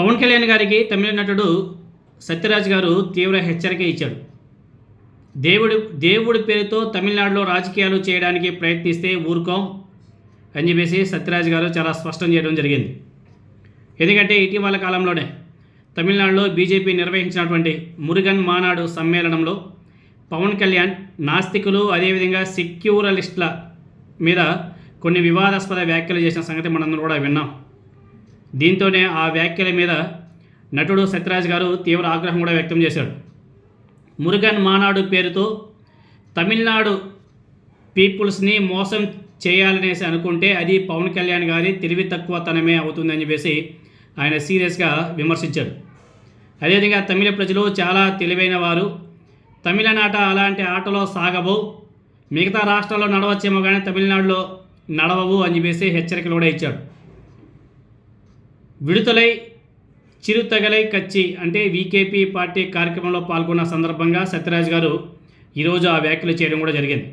పవన్ కళ్యాణ్ గారికి తమిళ నటుడు సత్యరాజ్ గారు తీవ్ర హెచ్చరిక ఇచ్చాడు. దేవుడు దేవుడి పేరుతో తమిళనాడులో రాజకీయాలు చేయడానికి ప్రయత్నిస్తే ఊరుకోం అని చెప్పేసి సత్యరాజ్ గారు చాలా స్పష్టం చేయడం జరిగింది. ఎందుకంటే ఇటీవల కాలంలోనే తమిళనాడులో బీజేపీ నిర్వహించినటువంటి మురుగన్ మానాడు సమ్మేళనంలో పవన్ కళ్యాణ్ నాస్తికులు అదేవిధంగా సెక్యూరలిస్టుల మీద కొన్ని వివాదాస్పద వ్యాఖ్యలు చేసిన సంగతి మనందరం కూడా విన్నాం. దీంతోనే ఆ వ్యాఖ్యల మీద నటుడు సత్యరాజ్ గారు తీవ్ర ఆగ్రహం కూడా వ్యక్తం చేశాడు. మురుగన్ మానాడు పేరుతో తమిళనాడు పీపుల్స్ని మోసం చేయాలనేసి అనుకుంటే అది పవన్ కళ్యాణ్ గారి తెలివి తక్కువతనమే అవుతుందని చెప్పేసి ఆయన సీరియస్గా విమర్శించాడు. అదేవిధంగా తమిళ ప్రజలు చాలా తెలివైన వారు. తమిళనాట అలాంటి ఆటలో సాగవు మిగతా రాష్ట్రాల్లో నడవచ్చేమో కానీ తమిళనాడులో నడవవు అని చెప్పేసి హెచ్చరికలు కూడా ఇచ్చాడు. విడుదలై చిరుతగలై కచ్చి అంటే వీకేపీ పార్టీ కార్యక్రమంలో పాల్గొన్న సందర్భంగా సత్యరాజ్ గారు ఈరోజు ఆ వ్యాఖ్యలు చేయడం కూడా జరిగింది.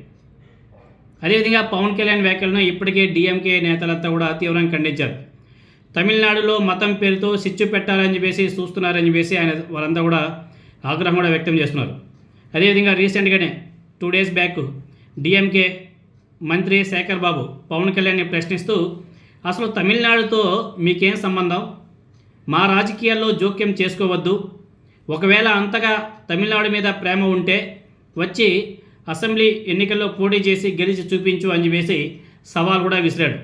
అదేవిధంగా పవన్ కళ్యాణ్ వ్యాఖ్యలను ఇప్పటికే డిఎంకే నేతలంతా కూడా తీవ్రంగా ఖండించారు. తమిళనాడులో మతం పేరుతో సిచ్చు పెట్టాలని చెప్పేసి చూస్తున్నారని చెప్పేసి ఆయన వాళ్ళంతా కూడా ఆగ్రహం కూడా వ్యక్తం చేస్తున్నారు. అదేవిధంగా రీసెంట్గానే టూ డేస్ బ్యాక్ డిఎంకే మంత్రి శేఖర్ బాబు పవన్ కళ్యాణ్ని ప్రశ్నిస్తూ అసలు తమిళనాడుతో మీకేం సంబంధం? మా రాజకీయాల్లో జోక్యం చేసుకోవద్దు. ఒకవేళ అంతగా తమిళనాడు మీద ప్రేమ ఉంటే వచ్చి అసెంబ్లీ ఎన్నికల్లో పోటీ చేసి గెలిచి చూపించు అని చెప్పేసి సవాల్ కూడా విసిరాడు.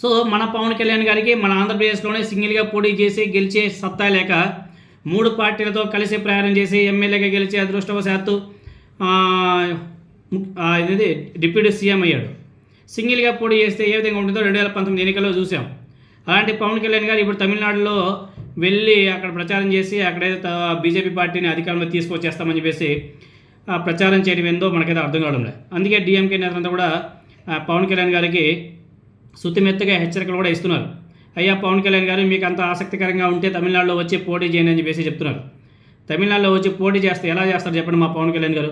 సో మన పవన్ కళ్యాణ్ గారికి మన ఆంధ్రప్రదేశ్లోనే సింగిల్గా పోటీ చేసి గెలిచే సత్తా లేక మూడు పార్టీలతో కలిసి ప్రయాణం చేసి ఎమ్మెల్యేగా గెలిచి అదృష్టవశాత్తు ఇది డిప్యూటీ సీఎం అయ్యాడు. సింగిల్గా పోటీ చేస్తే ఏ విధంగా ఉంటుందో రెండు వేల పంతొమ్మిది ఎన్నికల్లో చూసాం. అలాంటి పవన్ కళ్యాణ్ గారు ఇప్పుడు తమిళనాడులో వెళ్ళి అక్కడ ప్రచారం చేసి అక్కడే బీజేపీ పార్టీని అధికారంలో తీసుకొచ్చేస్తామని చెప్పేసి ఆ, ప్రచారం చేయడం ఏందో మనకైతే అర్థం కావడం లేదు. అందుకే డిఎంకే నేతలంతా కూడా పవన్ కళ్యాణ్ గారికి శుతిమెత్తగా హెచ్చరికలు కూడా ఇస్తున్నారు. అయ్యా పవన్ కళ్యాణ్ గారు మీకు అంత ఆసక్తికరంగా ఉంటే తమిళనాడులో వచ్చి పోటీ చేయండి అని చెప్పేసి చెప్తున్నారు. తమిళనాడులో వచ్చి పోటీ చేస్తే ఎలా చేస్తారు చెప్పండి మా పవన్ కళ్యాణ్ గారు?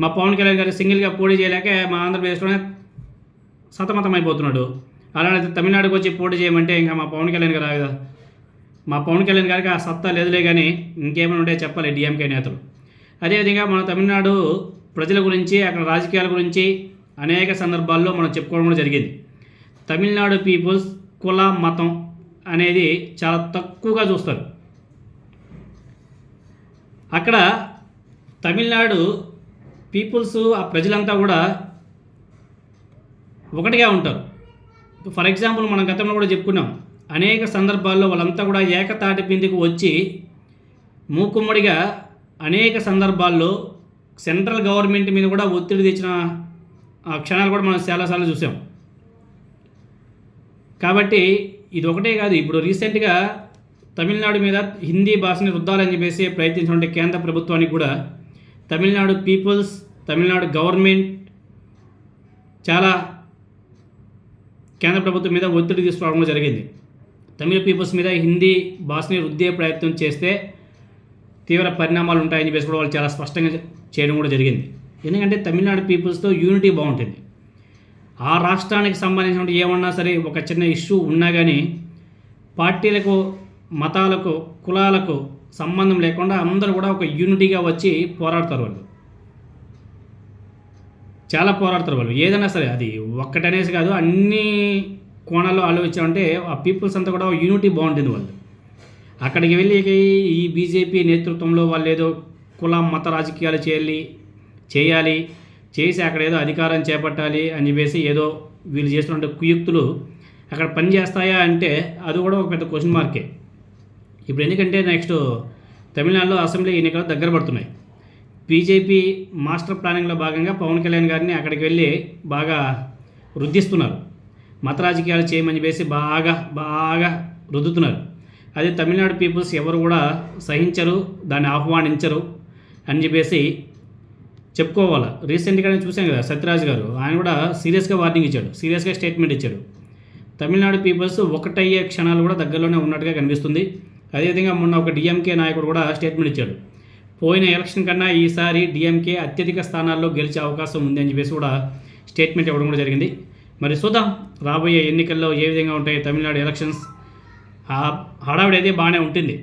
మా పవన్ కళ్యాణ్ గారు సింగిల్గా పోటీ చేయలేక మా ఆంధ్రప్రదేశ్లోనే సతమతమైపోతున్నాడు. అలానే తమిళనాడుకు వచ్చి పోటీ చేయమంటే ఇంకా మా పవన్ కళ్యాణ్ గారు కదా మా పవన్ కళ్యాణ్ గారికి ఆ సత్తా లేదులే కానీ ఇంకేమైనా ఉంటే చెప్పాలి డిఎంకే నేతలు. అదేవిధంగా మన తమిళనాడు ప్రజల గురించి అక్కడ రాజకీయాల గురించి అనేక సందర్భాల్లో మనం చెప్పుకోవడం కూడా జరిగింది. తమిళనాడు పీపుల్స్ కుల మతం అనేది చాలా తక్కువగా చూస్తారు. అక్కడ తమిళనాడు పీపుల్స్ ఆ ప్రజలంతా కూడా ఒకటిగా ఉంటారు. ఫర్ ఎగ్జాంపుల్ మనం గతంలో కూడా చెప్పుకున్నాం అనేక సందర్భాల్లో వాళ్ళంతా కూడా ఏకతాటి పిందికి వచ్చి మూకుమ్మడిగా అనేక సందర్భాల్లో సెంట్రల్ గవర్నమెంట్ మీద కూడా ఒత్తిడి తెచ్చిన ఆ క్షణాలు కూడా మనం చాలాసార్లు చూసాం. కాబట్టి ఇది ఒకటే కాదు ఇప్పుడు రీసెంట్గా తమిళనాడు మీద హిందీ భాషని రుద్దాలని చెప్పేసి ప్రయత్నించినటువంటి కేంద్ర ప్రభుత్వానికి కూడా తమిళనాడు పీపుల్స్ తమిళనాడు గవర్నమెంట్ చాలా కేంద్ర ప్రభుత్వం మీద ఒత్తిడి తీసుకురావడం జరిగింది. తమిళ పీపుల్స్ మీద హిందీ భాషని రుద్దే ప్రయత్నం చేస్తే తీవ్ర పరిణామాలు ఉంటాయని చెప్పేసి కూడా వాళ్ళు చాలా స్పష్టంగా చేయడం కూడా జరిగింది. ఎందుకంటే తమిళనాడు పీపుల్స్తో యూనిటీ బాగుంటుంది. ఆ రాష్ట్రానికి సంబంధించిన ఏమన్నా సరే ఒక చిన్న ఇష్యూ ఉన్నా కానీ పార్టీలకు మతాలకు కులాలకు సంబంధం లేకుండా అందరూ కూడా ఒక యూనిటీగా వచ్చి పోరాడతారు వాళ్ళు. చాలా పోరాడతారు వాళ్ళు. ఏదైనా సరే అది ఒక్కటనేసి కాదు అన్ని కోణాల్లో ఆలోచించామంటే ఆ పీపుల్స్ అంతా కూడా యూనిటీ బాగుంటుంది వాళ్ళు అక్కడికి వెళ్ళి ఈ బీజేపీ నేతృత్వంలో వాళ్ళు ఏదో కుల మత రాజకీయాలు చేయాలి చేయాలి చేసి అక్కడ ఏదో అధికారం చేపట్టాలి అని చెప్పేసి ఏదో వీళ్ళు చేస్తున్న కుయుక్తులు అక్కడ పని చేస్తాయా అంటే అది కూడా ఒక పెద్ద క్వశ్చన్ మార్కే ఇప్పుడు ఎందుకంటే నెక్స్ట్ తమిళనాడులో అసెంబ్లీ ఎన్నికలు దగ్గర పడుతున్నాయి. బీజేపీ మాస్టర్ ప్లానింగ్లో భాగంగా పవన్ కళ్యాణ్ గారిని అక్కడికి వెళ్ళి బాగా రుద్దిస్తున్నారు. మత రాజకీయాలు చేయమని చెప్పేసి బాగా బాగా రుద్దుతున్నారు. అదే తమిళనాడు పీపుల్స్ ఎవరు కూడా సహించరు దాన్ని ఆహ్వానించరు అని చెప్పేసి చెప్పుకోవాలి. రీసెంట్గానే చూసాం కదా సత్యరాజ్ గారు ఆయన కూడా సీరియస్గా వార్నింగ్ ఇచ్చాడు సీరియస్గా స్టేట్మెంట్ ఇచ్చాడు. తమిళనాడు పీపుల్స్ ఒకటయ్యే క్షణాలు కూడా దగ్గరలోనే ఉన్నట్టుగా కనిపిస్తుంది. అదేవిధంగా మొన్న ఒక డిఎంకే నాయకుడు కూడా స్టేట్మెంట్ ఇచ్చాడు. పోయిన ఎలక్షన్ కన్నా ఈసారి డిఎంకే అత్యధిక స్థానాల్లో గెలిచే అవకాశం ఉంది అని చెప్పేసి కూడా స్టేట్మెంట్ ఇవ్వడం కూడా జరిగింది. మరి చూద్దాం రాబోయే ఎన్నికల్లో ఏ విధంగా ఉంటాయి తమిళనాడు ఎలక్షన్స్? హడావిడి అయితే బాగానే ఉంటుంది.